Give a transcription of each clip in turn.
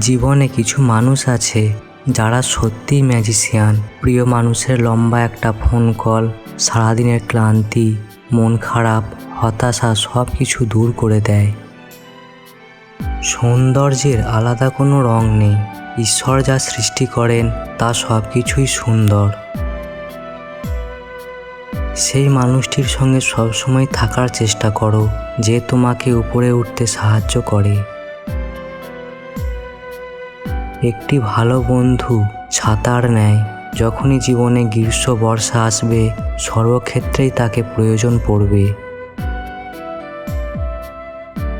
জীবনে কিছু মানুষ আছে যারা সত্যিই ম্যাজিশিয়ান প্রিয় মানুষের লম্বা একটা ফোন কল সারাদিনের ক্লান্তি, মন খারাপ, হতাশা সব কিছু দূর করে দেয়। সৌন্দর্যের আলাদা কোনো রং নেই। ঈশ্বর যা সৃষ্টি করেন, তা সব কিছুই সুন্দর। সেই মানুষটির সঙ্গে সবসময় থাকার চেষ্টা করো, যে তোমাকে উপরে উঠতে সাহায্য করে। একটি ভালো বন্ধু ছাতার নেয়। যখনই জীবনে গ্রীষ্ম, বর্ষা আসবে, সর্বক্ষেত্রেই তাকে প্রয়োজন পড়বে।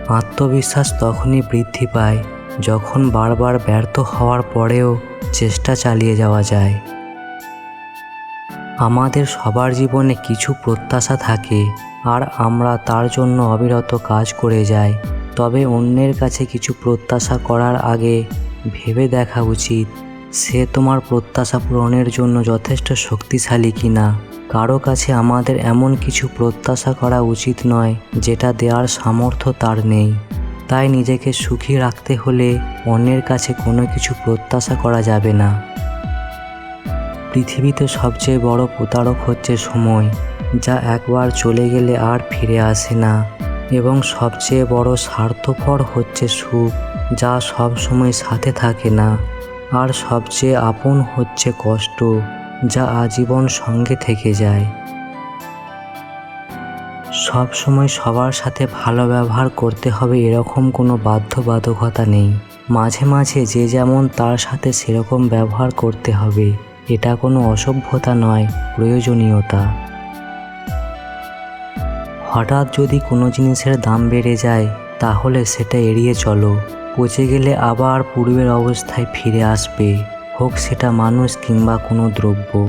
আত্মবিশ্বাস তখনই বৃদ্ধি পায়, যখন বারবার ব্যর্থ হওয়ার পরেও চেষ্টা চালিয়ে যাওয়া যায়। আমাদের সবার জীবনে কিছু প্রত্যাশা থাকে, আর আমরা তার জন্য অবিরত কাজ করে যাই। তবে অন্যের কাছে কিছু প্রত্যাশা করার আগে ভেবে দেখা উচিত সে তোমার প্রত্যাশা পূরণের জন্য যথেষ্ট শক্তিশালী কিনা। কারও কাছে আমাদের এমন কিছু প্রত্যাশা করা উচিত নয়, যেটা দেওয়ার সামর্থ্য তার নেই। তাই নিজেকে সুখী রাখতে হলে অন্যের কাছে কোনো কিছু প্রত্যাশা করা যাবে না। পৃথিবীতে সবচেয়ে বড় প্রতারক হচ্ছে সময়, যা একবার চলে গেলে আর ফিরে আসে না। এবং সবচেয়ে বড় স্বার্থপর হচ্ছে সুখ, যা সব সময় সাথে থাকে না। আর সবচেয়ে আপন হচ্ছে কষ্ট, যা আজীবন সঙ্গে থেকে যায়। সব সময় সবার সাথে ভালো ব্যবহার করতে হবে এরকম কোনো বাধ্যবাধকতা নেই। মাঝে মাঝে যে যেমন তার সাথে সেরকম ব্যবহার করতে হবে, এটা কোনো অসভ্যতা নয়, প্রয়োজনীয়তা। হঠাৎ যদি কোনো জিনিসের দাম বেড়ে যায়, তাহলে সেটা এড়িয়ে চলো। পচে গেলে আবার পূর্বের অবস্থায় ফিরে আসবে, হোক সেটা মানুষ কিংবা কোনো দ্রব্য।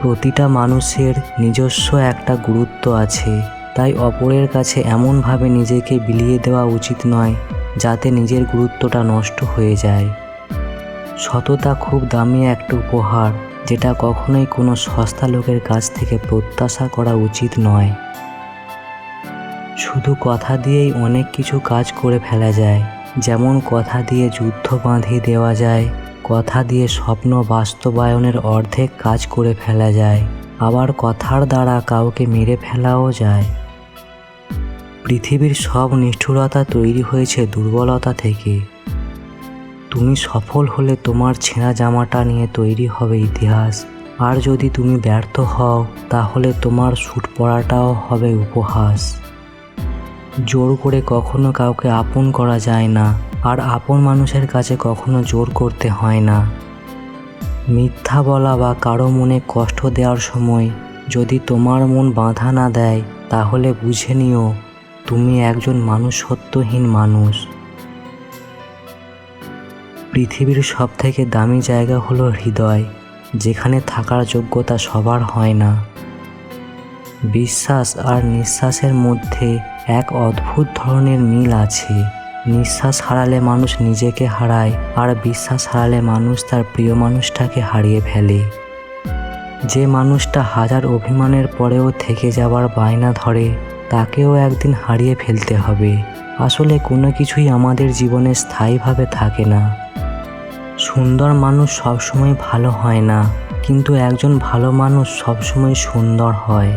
প্রতিটা মানুষের নিজস্ব একটা গুরুত্ব আছে, তাই অপরের কাছে এমনভাবে নিজেকে বিলিয়ে দেওয়া উচিত নয়, যাতে নিজের গুরুত্বটা নষ্ট হয়ে যায়। সততা খুব দামি একটা উপহার। যেটা কখনোই কোনো সস্তা লোকের কাছ থেকে প্রত্যাশা করা উচিত নয়। শুধু কথা দিয়েই অনেক কিছু কাজ করে ফেলা যায়। যেমন কথা দিয়ে যুদ্ধ বাঁধিয়ে দেওয়া যায়, কথা দিয়ে স্বপ্ন বাস্তবায়নের অর্ধেক কাজ করে ফেলা যায়, আবার কথার দ্বারা কাউকে মেরে ফেলাও যায়। পৃথিবীর সব নিষ্ঠুরতা তৈরি হয়েছে দুর্বলতা থেকে। তুমি সফল হলে তোমার ছেঁড়া জামাটা নিয়ে তৈরি হবে ইতিহাস। আর যদি তুমি ব্যর্থ হও, তাহলে তোমার স্যুট পরাটাও হবে উপহাস। জোর করে কখনো কাউকে আপন করা যায় না, আর আপন মানুষের কাছে কখনো জোর করতে হয় না। মিথ্যা বলা বা কারও মনে কষ্ট দেওয়ার সময় যদি তোমার মন বাধা না দেয়, তাহলে বুঝে নিও, তুমি একজন মানুষ সত্যহীন মানুষ। পৃথিবীর সব থেকে দামি জায়গা হলো হৃদয়, যেখানে থাকার যোগ্যতা সবার হয় না। বিশ্বাস আর নিঃশ্বাসের মধ্যে এক অদ্ভুত ধরনের মিল আছে। নিঃশ্বাস হারালে মানুষ নিজেকে হারায়, আর বিশ্বাস হারালে মানুষ তার প্রিয় মানুষটাকে হারিয়ে ফেলে। যে মানুষটা হাজার অভিমানের পরেও থেকে যাবার বায়না ধরে, তাকেও একদিন হারিয়ে ফেলতে হবে। আসলে কোনো কিছুই আমাদের জীবনে স্থায়ীভাবে থাকে না। সুন্দর মানুষ সবসময় ভালো হয় না, কিন্তু একজন ভালো মানুষ সবসময় সুন্দর হয়।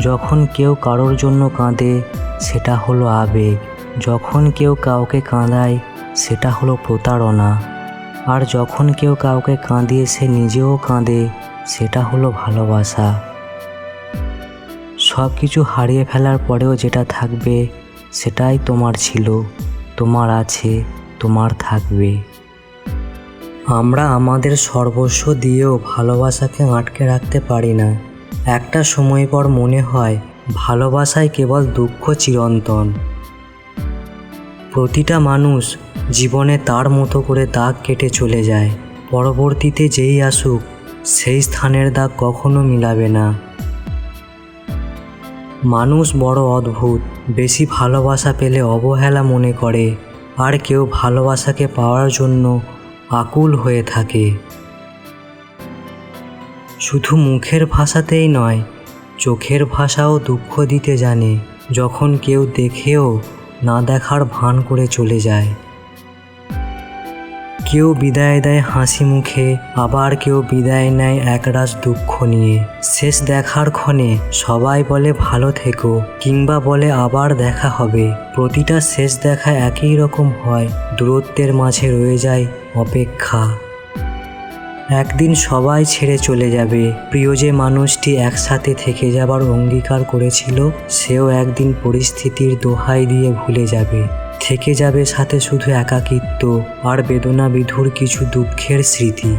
যখন কেউ কারোর জন্য কাঁদে, সেটা হলো আবেগ। যখন কেউ কাউকে কাঁদায়, সেটা হলো প্রতারণা। আর যখন কেউ কাউকে কাঁদিয়ে সে নিজেও কাঁদে, সেটা হলো ভালোবাসা। সব কিছু হারিয়ে ফেলার পরেও যেটা থাকবে, সেটাই তোমার ছিল। তোমার আছে, তোমার থাকবে। আমরা আমাদের সর্বস্ব দিয়েও ভালোবাসাকে আটকে রাখতে পারি না। একটা সময় পর মনে হয় ভালোবাসায় কেবল দুঃখ চিরন্তন। প্রতিটা মানুষ জীবনে তার মতো করে দাগ কেটে চলে যায়। পরবর্তীতে যেই আসুক, সেই স্থানের দাগ কখনো মিলাবে না। মানুষ বড় অদ্ভুত, বেশি ভালোবাসা পেলে অবহেলা মনে করে। আর কেউ ভালোবাসাকে পাওয়ার জন্য আকুল হয়ে থাকে। শুধু মুখের ভাষাতেই নয়, চোখের ভাষাও দুঃখ দিতে জানে, যখন কেউ দেখেও না দেখার ভান করে চলে যায়। কেউ বিদায় দেয় হাসি মুখে, আবার কেউ বিদায় নেয় একরাশ দুঃখ নিয়ে। শেষ দেখার ক্ষণে সবাই বলে, ভালো থেকো, কিংবা বলে, আবার দেখা হবে। প্রতিটা শেষ দেখা একই রকম হয়, দূরত্বের মাঝে রয়ে যায় অপেক্ষা। একদিন সবাই ছেড়ে চলে যাবে। প্রিয় যে মানুষটি একসাথে থেকে যাবার অঙ্গীকার করেছিল, সেও একদিন পরিস্থিতির দোহাই দিয়ে ভুলে যাবে। থেকে যাবে সাথে শুধু একাকিত্ব আর বেদনা বিধুর কিছু দুঃখের স্মৃতি।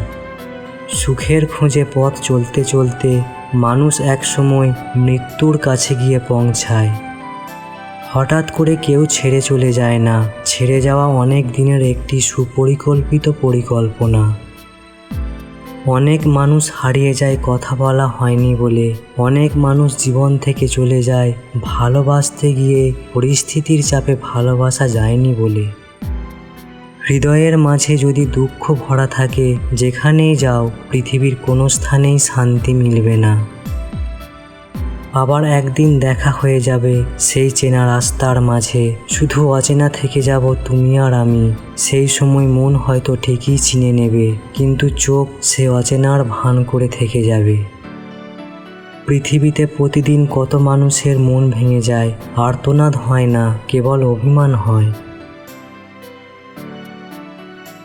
সুখের খোঁজে পথ চলতে চলতে মানুষ একসময় মৃত্যুর কাছে গিয়ে পৌঁছায়। হঠাৎ করে কেউ ছেড়ে চলে যায় না। ছেড়ে যাওয়া অনেক দিনের একটি সুপরিকল্পিত পরিকল্পনা। অনেক মানুষ হারিয়ে যায় কথা বলা হয়নি বলে। অনেক মানুষ জীবন থেকে চলে যায়, ভালোবাসতে গিয়ে পরিস্থিতির চাপে ভালোবাসা যায়নি বলে। হৃদয়ের মাঝে যদি দুঃখ ভরা থাকে, যেখানেই যাও, পৃথিবীর কোনো স্থানেই শান্তি মিলবে না। আবার একদিন দেখা হয়ে যাবে সেই চেনা রাস্তার মাঝে। শুধু অচেনা থেকে যাব তুমি আর আমি। সেই সময় মন হয়তো ঠিকই চিনে নেবে, কিন্তু চোখ সে অচেনার ভান করে থেকে যাবে। পৃথিবীতে প্রতিদিন কত মানুষের মন ভেঙে যায়, আর্তনাদ হয় না, কেবল অভিমান হয়।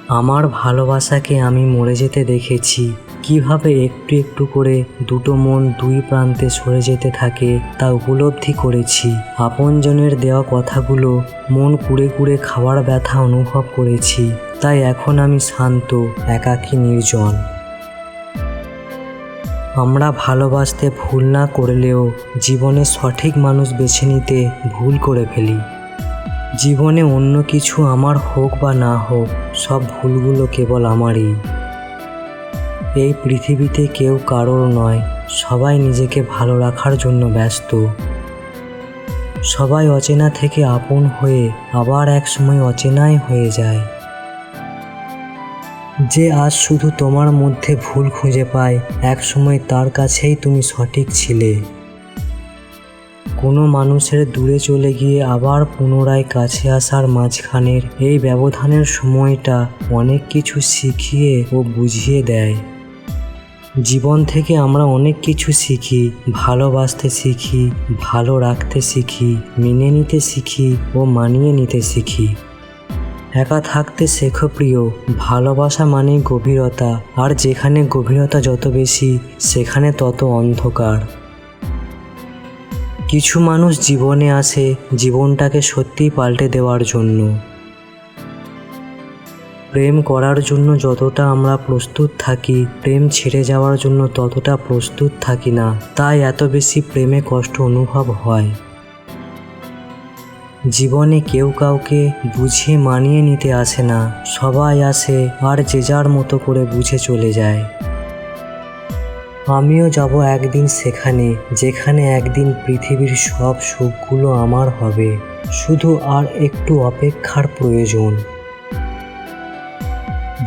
আমার ভালোবাসাকে আমি মরে যেতে দেখেছি কীভাবে একটু একটু করে দুটো মন দুই প্রান্তে সরে যেতে থাকে তা উপলব্ধি করেছি। আপনজনের দেওয়া কথাগুলো মন কুড়ে কুড়ে খাওয়ার ব্যথা অনুভব করেছি। তাই এখন আমি শান্ত, একাকী, নির্জন। আমরা ভালোবাসতে ভুল না করলেও জীবনে সঠিক মানুষ বেছে নিতে ভুল করে ফেলি। জীবনে অন্য কিছু আমার হোক বা না হোক, সব ভুলগুলো কেবল আমারই। এই পৃথিবীতে কেউ কারোর নয়, সবাই নিজেকে ভালো রাখার জন্য ব্যস্ত। সবাই অচেনা থেকে আপন হয়ে আবার এক সময় অচেনাই হয়ে যায়। যে আজ শুধু তোমার মধ্যে ভুল খুঁজে পায় এক সময় তার কাছেই তুমি সঠিক ছিলে। কোনো মানুষের দূরে চলে গিয়ে আবার পুনরায় কাছে আসার মাঝখানের এই ব্যবধানের সময়টা অনেক কিছু শিখিয়ে ও বুঝিয়ে দেয়। জীবন থেকে আমরা অনেক কিছু শিখি, ভালোবাসতে শিখি, ভালো রাখতে শিখি, মেনে নিতে শিখি ও মানিয়ে নিতে শিখি। একা থাকতে শেখো প্রিয়, ভালোবাসা মানে গভীরতা, আর যেখানে গভীরতা যত বেশি, সেখানে তত অন্ধকার। কিছু মানুষ জীবনে আসে জীবনটাকে সত্যিই পাল্টে দেওয়ার জন্য। প্রেম করার জন্য যতটা আমরা প্রস্তুত থাকি, প্রেম ছেড়ে যাওয়ার জন্য ততটা প্রস্তুত থাকি না, তাই এত বেশি প্রেমে কষ্ট অনুভব হয়। জীবনে কেউ কাউকে বুঝিয়ে মানিয়ে নিতে আসে না, সবাই আসে আর যে যার মতো করে বুঝে চলে যায়। আমিও যাব একদিন সেখানে, যেখানে একদিন পৃথিবীর সব সুখগুলো আমার হবে, শুধু আর একটু অপেক্ষার প্রয়োজন।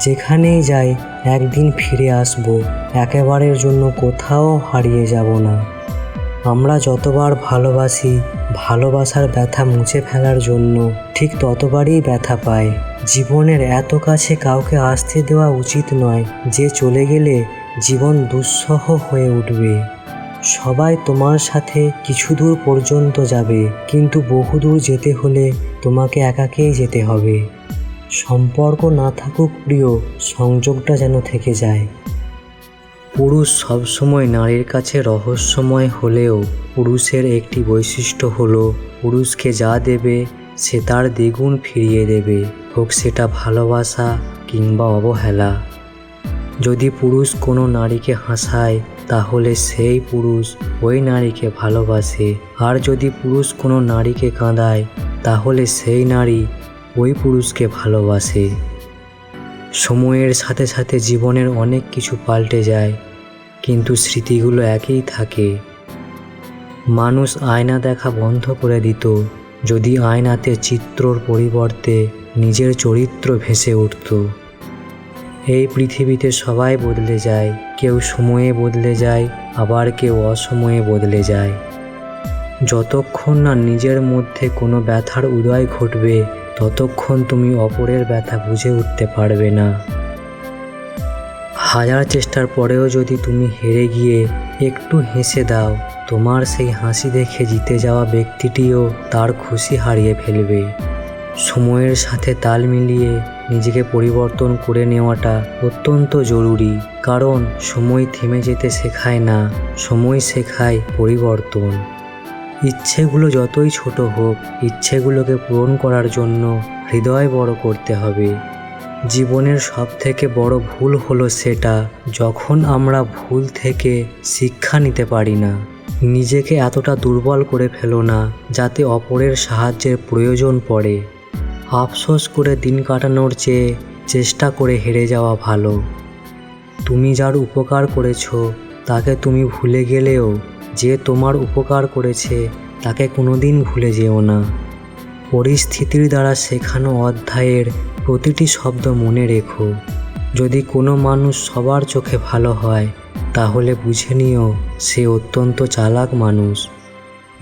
যেখানেই যাই, একদিন ফিরে আসব, একেবারের জন্য কোথাও হারিয়ে যাব না। আমরা যতবার ভালোবাসি, ভালোবাসার ব্যথা মুছে ফেলার জন্য ঠিক ততবারই ব্যথা পায় জীবনের এত কাছে কাউকে আসতে দেওয়া উচিত নয় যে চলে গেলে জীবন দুঃসহ হয়ে উঠবে। সবাই তোমার সাথে কিছু দূর পর্যন্ত যাবে, কিন্তু বহুদূর যেতে হলে তোমাকে একাকেই যেতে হবে। সম্পর্ক না থাকুক প্রিয়, সংযোগটা যেন থেকে যায়। পুরুষ সবসময় নারীর কাছে রহস্যময় হলেও পুরুষের একটি বৈশিষ্ট্য হলো, পুরুষকে যা দেবে, সে তার দ্বিগুণ ফিরিয়ে দেবে, হোক সেটা ভালোবাসা কিংবা অবহেলা। যদি পুরুষ কোনো নারীকে হাসায়, তাহলে সেই পুরুষ ওই নারীকে ভালোবাসে। আর যদি পুরুষ কোনো নারীকে কাঁদায়, তাহলে সেই নারী ওই পুরুষকে ভালোবাসে। সময়ের সাথে সাথে জীবনের অনেক কিছু পাল্টে যায়, কিন্তু স্মৃতিগুলো একই থাকে। মানুষ আয়না দেখা বন্ধ করে দিত, যদি আয়নাতে চিত্রর পরিবর্তে নিজের চরিত্র ভেসে উঠত। এই পৃথিবীতে সবাই বদলে যায়, কেউ সময়ে বদলে যায়, আবার কেউ অসময়ে বদলে যায়। যতক্ষণ না নিজের মধ্যে কোনো ব্যথার উদয় ঘটবে ততক্ষণ তুমি অপরের ব্যথা বুঝে উঠতে পারবে না। হাজার চেষ্টার পরেও যদি তুমি হেরে গিয়ে একটু হেসে দাও, তোমার সেই হাসি দেখে জিতে যাওয়া ব্যক্তিটিও তার খুশি হারিয়ে ফেলবে। সময়ের সাথে তাল মিলিয়ে নিজেকে পরিবর্তন করে নেওয়াটা অত্যন্ত জরুরি, কারণ সময় থেমে যেতে শেখায় না, সময় শেখায় পরিবর্তন। ইচ্ছেগুলো যতই ছোট হোক, ইচ্ছেগুলোকে পূরণ করার জন্য হৃদয় বড় করতে হবে। জীবনের সব থেকে বড় ভুল হলো সেটা যখন আমরা ভুল থেকে শিক্ষা নিতে পারি না। নিজেকে এতটা দুর্বল করে ফেলো না, যাতে অপরের সাহায্যের প্রয়োজন পড়ে। আফসোস করে দিন কাটানোর চেয়ে চেষ্টা করে হেরে যাওয়া ভালো। তুমি যার উপকার করেছ, তাকে তুমি ভুলে গেলেও যে তোমার উপকার করেছে, তাকে কোনোদিন ভুলে যেও না। পরিস্থিতির দ্বারা শেখানো অধ্যায়ের প্রতিটি শব্দ মনে রেখো। যদি কোনো মানুষ সবার চোখে ভালো হয়, তাহলে বুঝে নিও সে অত্যন্ত চালাক মানুষ।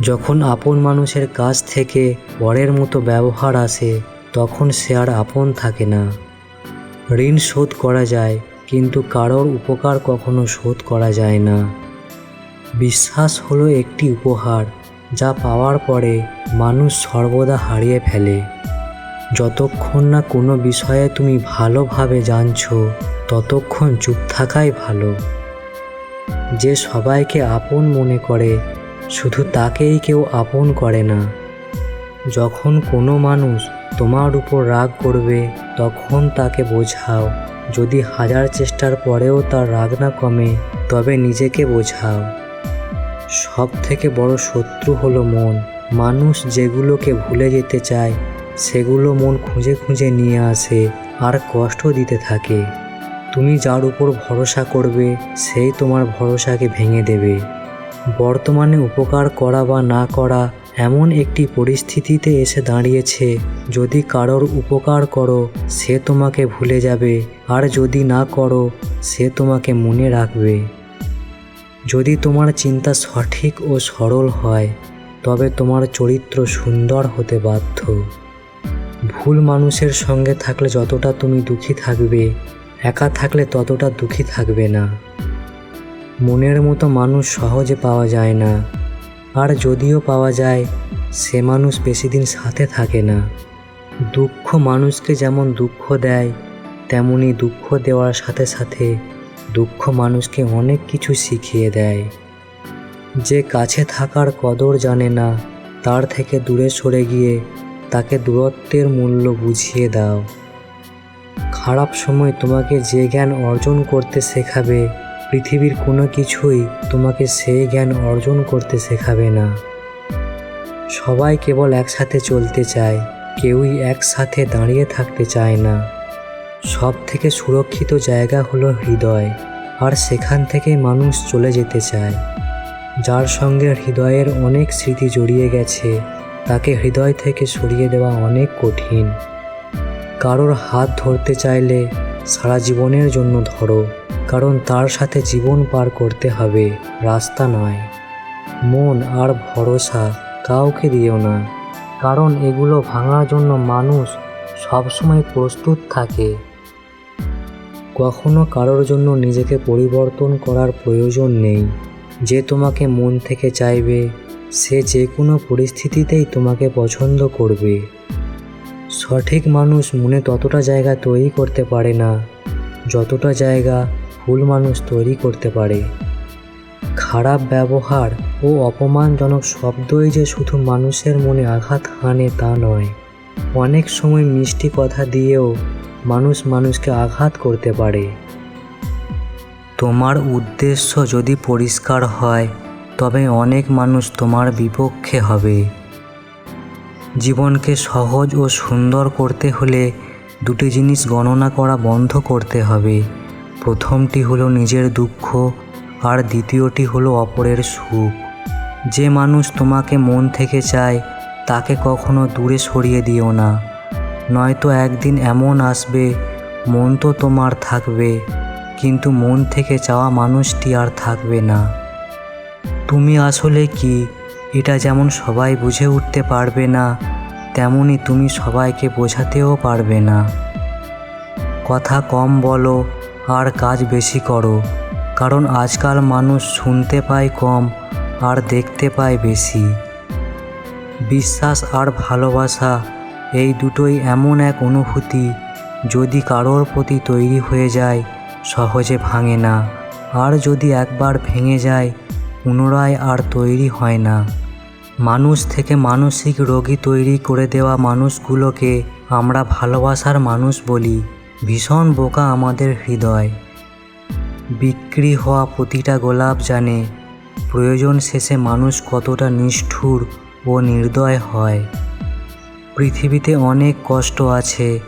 যখন আপন মানুষের কাছ থেকে পরের মতো ব্যবহার আসে, তখন সে আর আপন থাকে না। ঋণ শোধ করা যায়, কিন্তু কারোর উপকার কখনো শোধ করা যায় না। বিশ্বাস হলো একটি উপহার যা পাওয়ার পরে মানুষ সর্বদা হারিয়ে ফেলে। যতক্ষণ না কোনো বিষয়ে তুমি ভালোভাবে জানছো, ততক্ষণ চুপ থাকাই ভালো। যে সবাইকে আপন মনে করে, শুধু তাকেই কেউ আপন করে না। যখন কোনো মানুষ তোমার উপর রাগ করবে, তখন তাকে বোঝাও। যদি হাজার চেষ্টার পরেও তার রাগ না কমে, তবে নিজেকে বোঝাও। সব থেকে বড় শত্রু হলো মন। মানুষ যেগুলোকে ভুলে যেতে চায়, সেগুলো মন খুঁজে খুঁজে নিয়ে আসে আর কষ্ট দিতে থাকে। তুমি যার উপর ভরসা করবে সেই তোমার ভরসাকে ভেঙে দেবে। বর্তমানে উপকার করা বা না করা এমন একটি পরিস্থিতিতে এসে দাঁড়িয়েছে, যদি কারোর উপকার করো, সে তোমাকে ভুলে যাবে, আর যদি না করো, সে তোমাকে মনে রাখবে। যদি তোমার চিন্তা সঠিক ও সরল হয়, তবে তোমার চরিত্র সুন্দর হতে বাধ্য। ভুল মানুষের সঙ্গে থাকলে যতটা তুমি দুঃখী থাকবে, একা থাকলে ততটা দুঃখী থাকবে না। মনের মতো মানুষ সহজে পাওয়া যায় না, আর যদিও পাওয়া যায়, সে মানুষ বেশি দিন সাথে থাকে না। দুঃখ মানুষকে যেমন দুঃখ দেয়, তেমনি দুঃখ দেওয়ার সাথে সাথে দুঃখ মানুষকে অনেক কিছু শিখিয়ে দেয়। যে কাছে থাকার কদর জানে না, তার থেকে দূরে সরে গিয়ে তাকে দূরত্বের মূল্য বুঝিয়ে দাও। খারাপ সময় তোমাকে যে জ্ঞান অর্জন করতে শেখাবে, পৃথিবীর কোনো কিছুই তোমাকে সেই জ্ঞান অর্জন করতে শেখাবে না। সবাই কেবল একসাথে চলতে চায়, কেউই একসাথে দাঁড়িয়ে থাকতে চায় না। সব থেকে সুরক্ষিত জায়গা হলো হৃদয়, আর সেখান থেকে মানুষ চলে যেতে চায়। যার সঙ্গে হৃদয়ের অনেক স্মৃতি জড়িয়ে গেছে, তাকে হৃদয় থেকে সরিয়ে দেওয়া অনেক কঠিন। কারোর হাত ধরতে চাইলে সারা জীবনের জন্য ধরো, কারণ তার সাথে জীবন পার করতে হবে, রাস্তা নয়। মন আর ভরসা কাউকে দিও না, কারণ এগুলো ভাঙার জন্য মানুষ সবসময় প্রস্তুত থাকে। কখনো কারোর জন্য নিজেকে পরিবর্তন করার প্রয়োজন নেই। যে তোমাকে মন থেকে চাইবে, সে যে কোনো পরিস্থিতিতেই তোমাকে পছন্দ করবে। সঠিক মানুষ মনে ততটা জায়গা তৈরি করতে পারে না, যতটা জায়গা ভুল মানুষ তৈরি করতে পারে। খারাপ ব্যবহার ও অপমানজনক শব্দই যে শুধু মানুষের মনে আঘাত হানে তা নয়। অনেক সময় মিষ্টি কথা দিয়েও মানুষ মানুষকে আঘাত করতে পারে। তোমার উদ্দেশ্য যদি পরিষ্কার হয়, তবে অনেক মানুষ তোমার বিপক্ষে হবে। জীবনকে সহজ ও সুন্দর করতে হলে দুটি জিনিস গণনা করা বন্ধ করতে হবে। প্রথমটি হলো নিজের দুঃখ, আর দ্বিতীয়টি হলো অপরের সুখ। যে মানুষ তোমাকে মন থেকে চায়, তাকে কখনো দূরে সরিয়ে দিও না। নয়তো একদিন এমন আসবে, মন তো তোমার থাকবে, কিন্তু মন থেকে চাওয়া মানুষটি আর থাকবে না। তুমি আসলে কি? এটা যেমন সবাই বুঝে উঠতে পারবে না, তেমনি তুমি সবাইকে বোঝাতেও পারবে না। কথা কম বলো, আর কাজ বেশি করো, কারণ আজকাল মানুষ শুনতে পায় কম, আর দেখতে পায় বেশি। বিশ্বাস আর ভালোবাসা এই দুটোই এমন এক অনুভূতি যদি কারোর প্রতি তৈরি হয়ে যায়, সহজে ভাঙে না। আর যদি একবার ভেঙে যায়, পুনরায় আর তৈরি হয় না। মানুষ থেকে মানসিক রোগী তৈরি করে দেওয়া মানুষগুলোকে আমরা ভালোবাসার মানুষ বলি। ভীষণ বোকা আমাদের হৃদয়। বিক্রি হওয়া প্রতিটা গোলাপ জানে, প্রয়োজন শেষে মানুষ কতটা নিষ্ঠুর ও নির্দয় হয়। পৃথিবীতে অনেক কষ্ট আছে।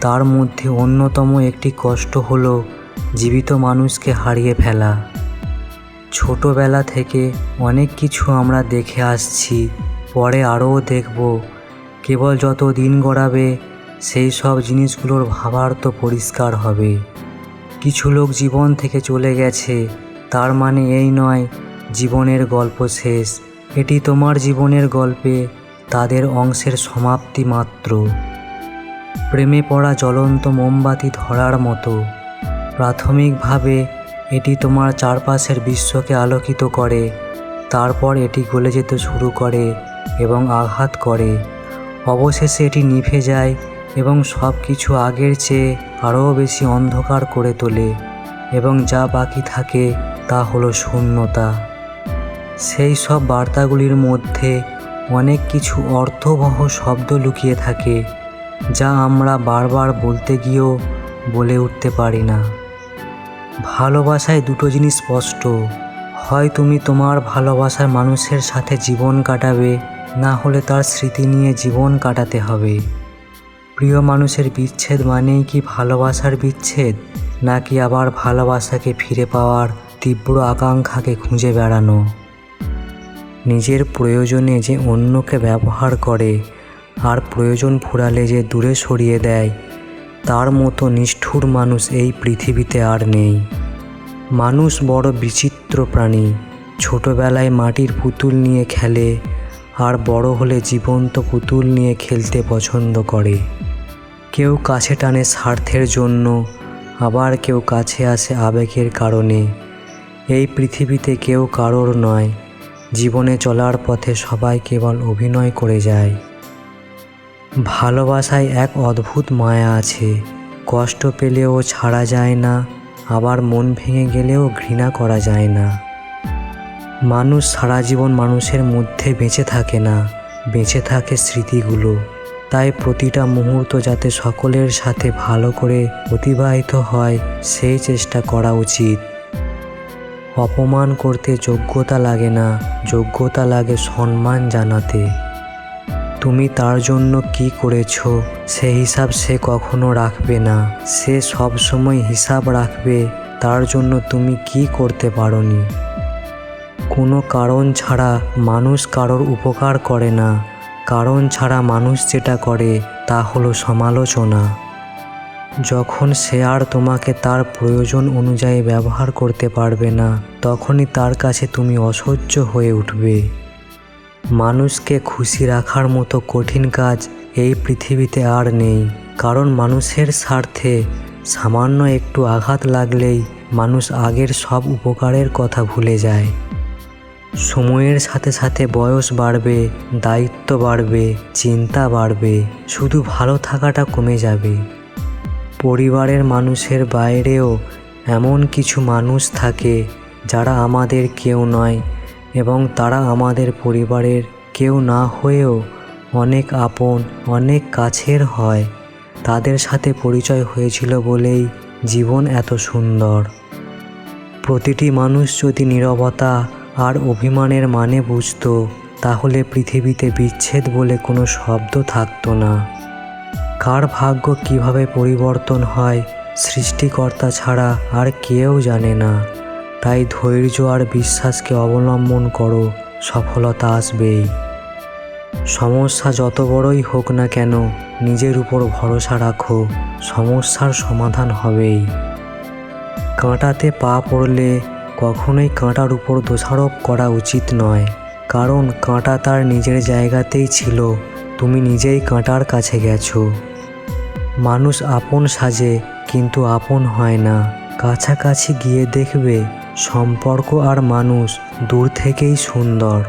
তার মধ্যে অন্যতম একটি কষ্ট হল জীবিত মানুষকে হারিয়ে ফেলা। ছোটবেলা থেকে অনেক কিছু আমরা দেখে আসছি, পরে আরও দেখব। কেবল যত দিন গড়াবে, সেই সব জিনিসগুলোর ভাবার তো পরিষ্কার হবে। কিছু লোক জীবন থেকে চলে গেছে, তার মানে এই নয়, জীবনের গল্প শেষ। এটি তোমার জীবনের গল্পে তাদের অংশের সমাপ্তি মাত্র। প্রেমে পড়া জ্বলন্ত মোমবাতি ধরার মতো। প্রাথমিকভাবে এটি তোমার চারপাশের বিশ্বকে আলোকিত করে, তারপর এটি গলে যেতে শুরু করে এবং আঘাত করে। অবশেষে এটি নিভে যায় এবং সব কিছু আগের চেয়ে আরও বেশি অন্ধকার করে তোলে এবং যা বাকি থাকে তা হলো শূন্যতা। সেই সব বার্তাগুলির মধ্যে অনেক কিছু অর্থবহ শব্দ লুকিয়ে থাকে, যা আমরা বারবার বলতে গিয়েও বলে উঠতে পারি না। ভালোবাসায় দুটো জিনিস স্পষ্ট, হয় তুমি তোমার ভালোবাসার মানুষের সাথে জীবন কাটাবে, না হলে তার স্মৃতি নিয়ে জীবন কাটাতে হবে। প্রিয় মানুষের বিচ্ছেদ মানেই কি ভালোবাসার বিচ্ছেদ, নাকি আবার ভালোবাসাকে ফিরে পাওয়ার তীব্র আকাঙ্ক্ষাকে খুঁজে বেড়ানো? নিজের প্রয়োজনে যে অন্যকে ব্যবহার করে, আর প্রয়োজন ফুরালে যে দূরে সরিয়ে দেয়, তার মতো নিষ্ঠুর মানুষ এই পৃথিবীতে আর নেই। মানুষ বড় বিচিত্র প্রাণী, ছোটবেলায় মাটির পুতুল নিয়ে খেলে, আর বড় হলে জীবন্ত পুতুল নিয়ে খেলতে পছন্দ করে। কেউ কাছে টানে স্বার্থের জন্য, আবার কেউ কাছে আসে আবেগের কারণে। এই পৃথিবীতে কেউ কারোর নয় জীবনে চলার পথে সবাই কেবল অভিনয় করে যায়। ভালোবাসায় এক অদ্ভুত মায়া আছে। কষ্ট পেলেও ছাড়া যায় না, আবার মন ভেঙে গেলেও ঘৃণা করা যায় না। মানুষ সারা জীবন মানুষের মধ্যে বেঁচে থাকে না, বেঁচে থাকে স্মৃতিগুলো। তাই প্রতিটা মুহূর্ত যাতে সকলের সাথে ভালো করে অতিবাহিত হয়, সেই চেষ্টা করা উচিত। অপমান করতে যোগ্যতা লাগে না, যোগ্যতা লাগে সম্মান জানাতে। তুমি তার জন্য কি করেছ, সে হিসাব সে কখনো রাখবে না। সে সব সময় হিসাব রাখবে, তার জন্য তুমি কি করতে পারোনি। কোনো কারণ ছাড়া মানুষ কারোর উপকার করে না। কারণ ছাড়া মানুষ যেটা করে, তা হলো সমালোচনা। যখন সে আর তোমাকে তার প্রয়োজন অনুযায়ী ব্যবহার করতে পারবে না, তখনই তার কাছে তুমি অসহ্য হয়ে উঠবে। মানুষকে খুশি রাখার মতো কঠিন কাজ এই পৃথিবীতে আর নেই, কারণ মানুষের স্বার্থে সামান্য একটু আঘাত লাগলেই মানুষ আগের সব উপকারের কথা ভুলে যায়। সময়ের সাথে সাথে বয়স বাড়বে, দায়িত্ব বাড়বে, চিন্তা বাড়বে, শুধু ভালো থাকাটা কমে যাবে। পরিবারের মানুষের বাইরেও এমন কিছু মানুষ থাকে যারা আমাদের কেউ নয় এবং তারা আমাদের পরিবারের কেউ না হয়েও অনেক আপন, অনেক কাছের হয়। তাদের সাথে পরিচয় হয়েছিল বলেই জীবন এত সুন্দর। প্রতিটি মানুষ যদি নীরবতা আর অভিমানের মানে বুঝত, তাহলে পৃথিবীতে বিচ্ছেদ বলে কোনো শব্দ থাকতো না। কার ভাগ্য কীভাবে পরিবর্তন হয়, সৃষ্টিকর্তা ছাড়া আর কেউ জানে না। তাই ধৈর্য আর বিশ্বাসকে অবলম্বন করো, সফলতা আসবেই। সমস্যা যত বড়ই হোক না কেন, নিজের উপর ভরসা রাখো, সমস্যার সমাধান হবেই। কাঁটাতে পা পড়লে কখনোই কাঁটার উপর দোষারোপ করা উচিত নয়, কারণ কাঁটা তার নিজের জায়গাতেই ছিল, তুমি নিজেই কাঁটার কাছে গেছো। মানুষ আপন সাজে, কিন্তু আপন হয় না। কাছাকাছি গিয়ে দেখবে সম্পর্ক আর মানুষ দূর থেকেই সুন্দর।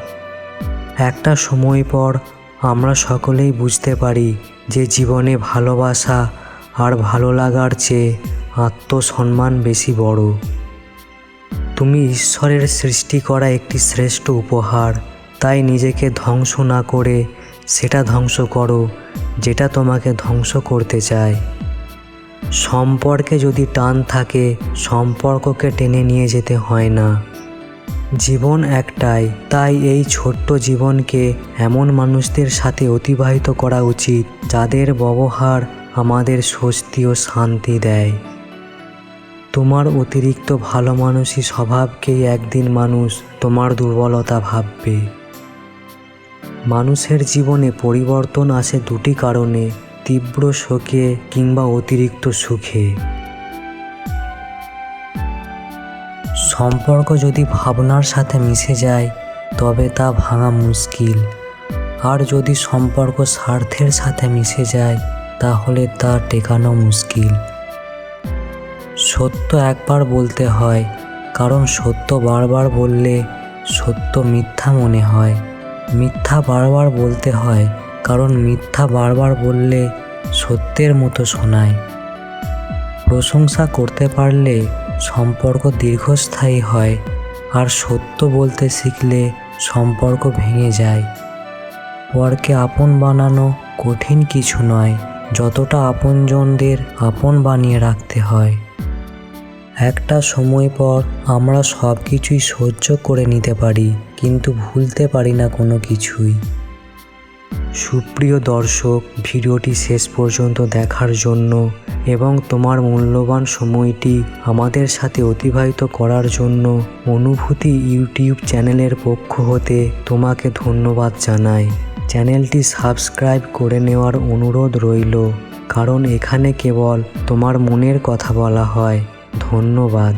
একটা সময় পর আমরা সকলেই বুঝতে পারি যে জীবনে ভালোবাসা আর ভালো লাগার চেয়ে আত্মসম্মান বেশি বড়। তুমি ঈশ্বরের সৃষ্টি করা একটি শ্রেষ্ঠ উপহার, তাই নিজেকে ধ্বংস না করে সেটা ধ্বংস করো, যেটা তোমাকে ধ্বংস করতে চায়। সম্পর্কে যদি টান থাকে, সম্পর্ককে টেনে নিয়ে যেতে হয় না। জীবন একটাই, তাই এই ছোট্ট জীবনকে এমন মানুষদের সাথে অতিবাহিত করা উচিত, যাদের ব্যবহার আমাদের স্বস্তি ও শান্তি দেয়। তোমার অতিরিক্ত ভালো মানুষই স্বভাবকেই একদিন মানুষ তোমার দুর্বলতা ভাববে। মানুষের জীবনে পরিবর্তন আসে দুটি কারণে, তীব্র শোকে কিংবা অতিরিক্ত সুখে। সম্পর্ক যদি ভাবনার সাথে মিশে যায়, তবে তা ভাঙা মুশকিল। আর যদি সম্পর্ক স্বার্থের সাথে মিশে যায়, তাহলে তা টেকানো মুশকিল। সত্য একবার বলতে হয়, কারণ সত্য বারবার বললে সত্য মিথ্যা মনে হয়। মিথ্যা বারবার বলতে হয়, কারণ মিথ্যা বারবার বললে সত্যের মতো শোনায়। প্রশংসা করতে পারলে সম্পর্ক দীর্ঘস্থায়ী হয়, আর সত্য বলতে শিখলে সম্পর্ক ভেঙে যায়। পরকে আপন বানানো কঠিন কিছু নয়, যতটা আপনজনদের আপন বানিয়ে রাখতে হয়। একটা সময় পর আমরা সব কিছুই সহ্য করে নিতে পারি। কিন্তু ভুলতে পারি না কোনো কিছুই। সুপ্রিয় দর্শক, ভিডিওটি শেষ পর্যন্ত দেখার জন্য এবং তোমার মূল্যবান সময়টি আমাদের সাথে অতিবাহিত করার জন্য অনুভূতি ইউটিউব চ্যানেলের পক্ষ হতে তোমাকে ধন্যবাদ জানাই। চ্যানেলটি সাবস্ক্রাইব করে নেওয়ার অনুরোধ রইল, কারণ এখানে কেবল তোমার মনের কথা বলা হয়। ধন্যবাদ।